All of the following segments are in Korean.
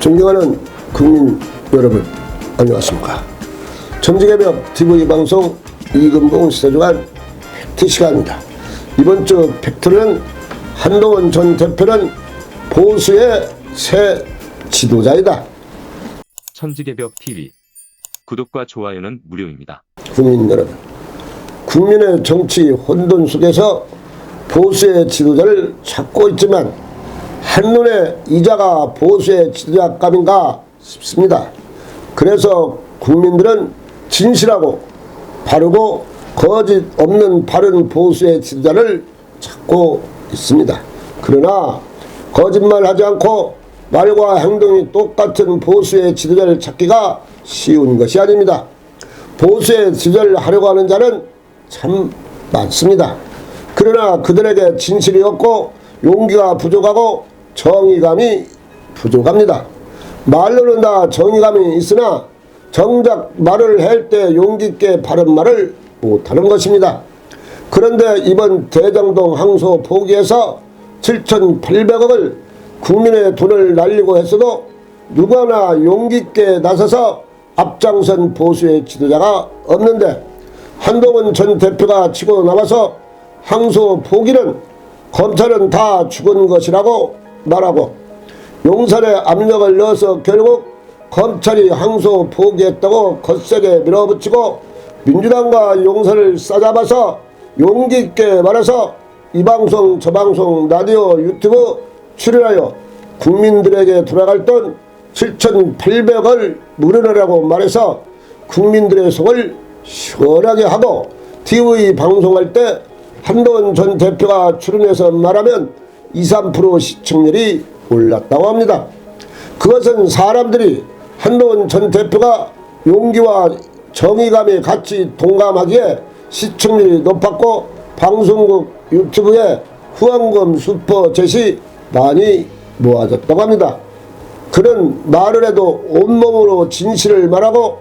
존경하는 국민 여러분 안녕하십니까? 정직의벽 TV 방송 이금봉 시사주간 시간입니다. 이번 주 팩트는 한동훈 전 대표는 보수의 새 지도자이다. 천지개벽 TV 구독과 좋아요는 무료입니다. 국민 여러분 국민의 정치 혼돈 속에서 보수의 지도자를 찾고 있지만 한눈에 이자가 보수의 지도자감인가 싶습니다. 그래서 국민들은 진실하고 바르고 거짓 없는 바른 보수의 지도자를 찾고 있습니다. 그러나 거짓말하지 않고 말과 행동이 똑같은 보수의 지도자를 찾기가 쉬운 것이 아닙니다. 보수의 지도자를 하려고 하는 자는 참 많습니다. 그러나 그들에게 진실이 없고 용기가 부족하고 정의감이 부족합니다. 말로는 다 정의감이 있으나 정작 말을 할 때 용기 있게 바른 말을 못하는 것입니다. 그런데 이번 대장동 항소 포기에서 7,800억을 국민의 돈을 날리고 했어도 누구나 용기 있게 나서서 앞장선 보수의 지도자가 없는데 한동훈 전 대표가 치고 나와서 항소 포기는 검찰은 다 죽은 것이라고 말하고 용산에 압력을 넣어서 결국 검찰이 항소 포기했다고 거세게 밀어붙이고 민주당과 용산을 싸잡아서 용기 있게 말해서 이 방송 저 방송 라디오 유튜브 출연하여 국민들에게 돌아갈 돈 7,800을 물어내라고 말해서 국민들의 속을 시원하게 하고 TV 방송할 때 한동훈 전 대표가 출연해서 말하면 2, 3% 시청률이 올랐다고 합니다. 그것은 사람들이 한동훈 전 대표가 용기와 정의감이 같이 동감하기에 시청률이 높았고 방송국 유튜브에 후원금 슈퍼 챗이 많이 모아졌다고 합니다. 그는 말을 해도 온몸으로 진실을 말하고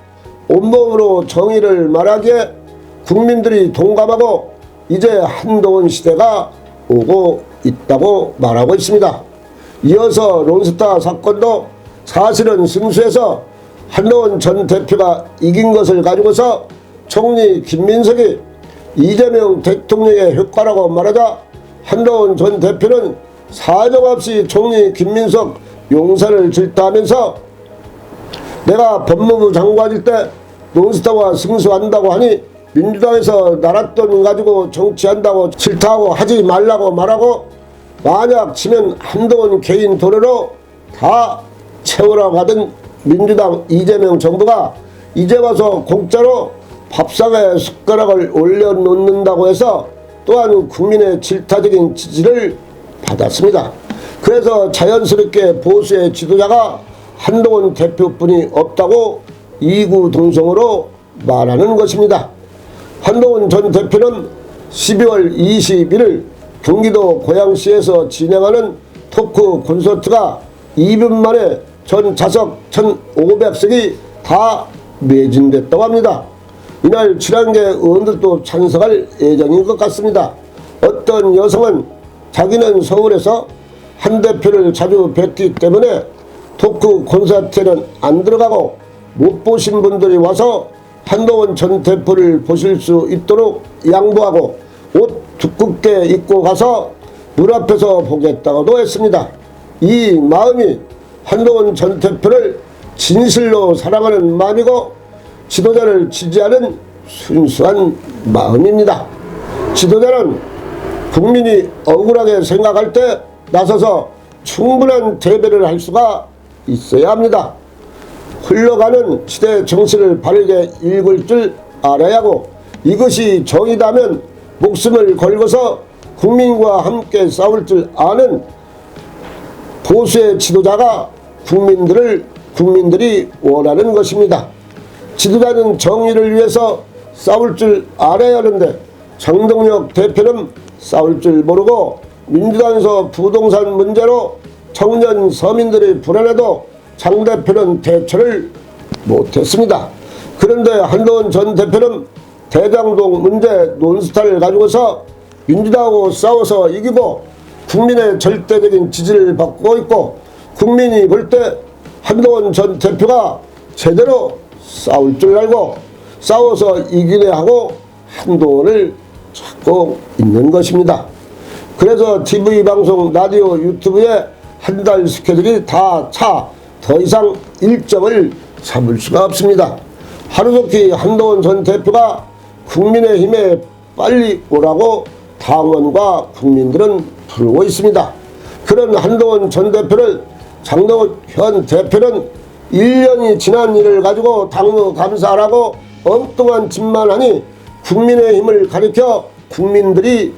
온몸으로 정의를 말하기에 국민들이 동감하고 이제 한동훈 시대가 오고 있다고 말하고 있습니다. 이어서 론스타 사건도 사실은 승수해서 한동훈 전 대표가 이긴 것을 가지고서 총리 김민석이 이재명 대통령의 효과라고 말하자 한동훈 전 대표는 사정없이 총리 김민석 용산을 질타하면서 내가 법무부 장관일 때 논스타와 승수한다고 하니 민주당에서 나랏돈 가지고 정치한다고 질타하고 하지 말라고 말하고 만약 치면 한동훈 개인 돈으로 다 채우라고 하던 민주당 이재명 정부가 이제 와서 공짜로 밥상에 숟가락을 올려놓는다고 해서 또한 국민의 질타적인 지지를 받았습니다. 그래서 자연스럽게 보수의 지도자가 한동훈 대표뿐이 없다고 이구동성으로 말하는 것입니다. 한동훈 전 대표는 12월 21일 경기도 고양시에서 진행하는 토크 콘서트가 2분 만에 전 좌석 1,500석이 다 매진됐다고 합니다. 이날 친한계 의원들도 참석할 예정인 것 같습니다. 어떤 여성은 자기는 서울에서 한 대표를 자주 뵙기 때문에 토크 콘서트에는 안 들어가고 못 보신 분들이 와서 한동훈 전 대표를 보실 수 있도록 양보하고 옷 두껍게 입고 가서 물 앞에서 보겠다고도 했습니다. 이 마음이 한동훈 전 대표를 진실로 사랑하는 마음이고 지도자를 지지하는 순수한 마음입니다. 지도자는 국민이 억울하게 생각할 때 나서서 충분한 대배를 할 수가 있어야 합니다. 흘러가는 시대 정신을 바르게 읽을 줄 알아야 하고 이것이 정의다면 목숨을 걸고서 국민과 함께 싸울 줄 아는 보수의 지도자가 국민들을 국민들이 원하는 것입니다. 지도자는 정의를 위해서 싸울 줄 알아야 하는데 장동혁 대표는 싸울 줄 모르고 민주당에서 부동산 문제로 청년 서민들이 불안해도 장 대표는 대처를 못했습니다. 그런데 한동훈 전 대표는 대장동 문제 논스타를 가지고서 민주당하고 싸워서 이기고 국민의 절대적인 지지를 받고 있고 국민이 볼 때 한동훈 전 대표가 제대로 싸울 줄 알고 싸워서 이기려 하고 한동훈을 찾고 있는 것입니다. 그래서 TV 방송, 라디오, 유튜브에 한 달 스케줄이 다 차 더 이상 일정을 잡을 수가 없습니다. 하루속히 한동훈 전 대표가 국민의힘에 빨리 오라고 당원과 국민들은 부르고 있습니다. 그런 한동훈 전 대표를 장동현 대표는 1년이 지난 일을 가지고 당무 감사하라고 엉뚱한 짓만 하니 국민의힘을 가리켜 국민들이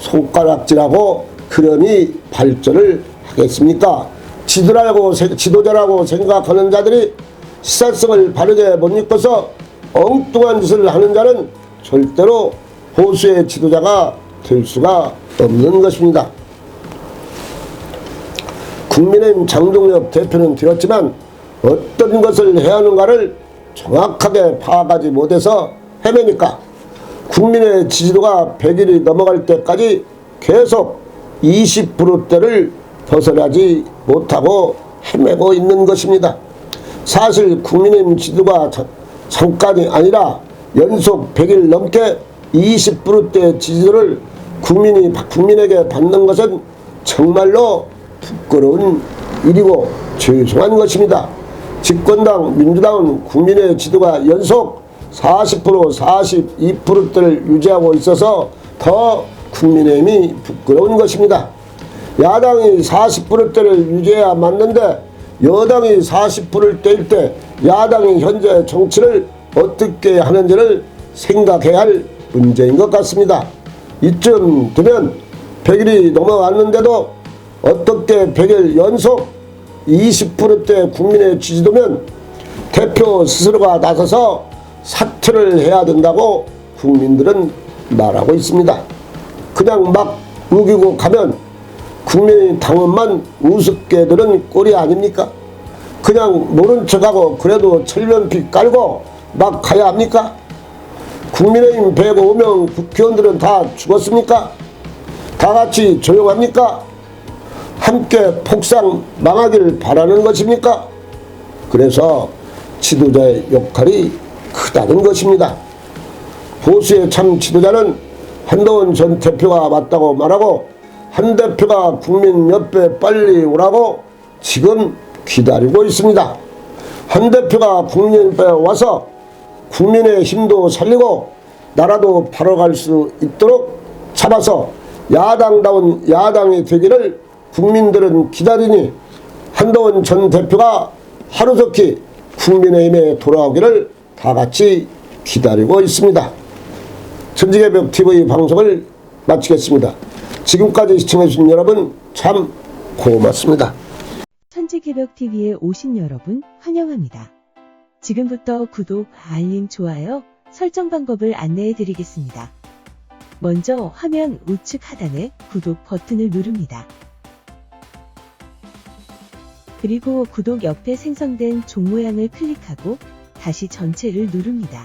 손가락질하고 그러니 발전을 하겠습니까? 지도라고 세- 지도자라고 생각하는 자들이 시사성을 바르게 못 읽고서 엉뚱한 짓을 하는 자는 절대로 보수의 지도자가 될 수가 없는 것입니다. 국민의힘 장동혁 대표는 들었지만 어떤 것을 해야 하는가를 정확하게 파악하지 못해서 헤매니까 국민의 지지도가 100일이 넘어갈 때까지 계속 20%대를 벗어나지 못하고 헤매고 있는 것입니다. 사실 국민의힘 지지도가 자- 잠깐이 아니라 연속 100일 넘게 20%대 지지도를 국민이 국민에게 받는 것은 정말로 부끄러운 일이고 죄송한 것입니다. 집권당 민주당은 국민의 지도가 연속 40% 42%대를 유지하고 있어서 더 국민의힘이 부끄러운 것입니다. 야당이 40%대를 유지해야 맞는데 여당이 40%대일 때 야당이 현재 정치를 어떻게 하는지를 생각해야 할 문제인 것 같습니다. 이쯤 되면 100일이 넘어왔는데도 어떻게 100일 연속 20%대 국민의 지지도면 대표 스스로가 나서서 사퇴를 해야 된다고 국민들은 말하고 있습니다. 그냥 막 우기고 가면 국민의 당원만 우습게 들은 꼴이 아닙니까? 그냥 모른 척하고 그래도 철면피 깔고 막 가야 합니까? 국민의힘 105명 국회의원들은 다 죽었습니까? 다 같이 조용합니까? 함께 폭삭 망하길 바라는 것입니까? 그래서 지도자의 역할이 크다는 것입니다. 보수의 참 지도자는 한동훈 전 대표가 맞다고 말하고 한 대표가 국민 옆에 빨리 오라고 지금 기다리고 있습니다. 한 대표가 국민 옆에 와서 국민의 힘도 살리고 나라도 바로 갈 수 있도록 잡아서 야당다운 야당이 되기를 국민들은 기다리니 한동훈 전 대표가 하루속히 국민의힘에 돌아오기를 다 같이 기다리고 있습니다. 천지개벽 TV 방송을 마치겠습니다. 지금까지 시청해주신 여러분 참 고맙습니다. 천지개벽TV에 오신 여러분 환영합니다. 지금부터 구독, 알림, 좋아요, 설정 방법을 안내해 드리겠습니다. 먼저 화면 우측 하단에 구독 버튼을 누릅니다. 그리고 구독 옆에 생성된 종 모양을 클릭하고 다시 전체를 누릅니다.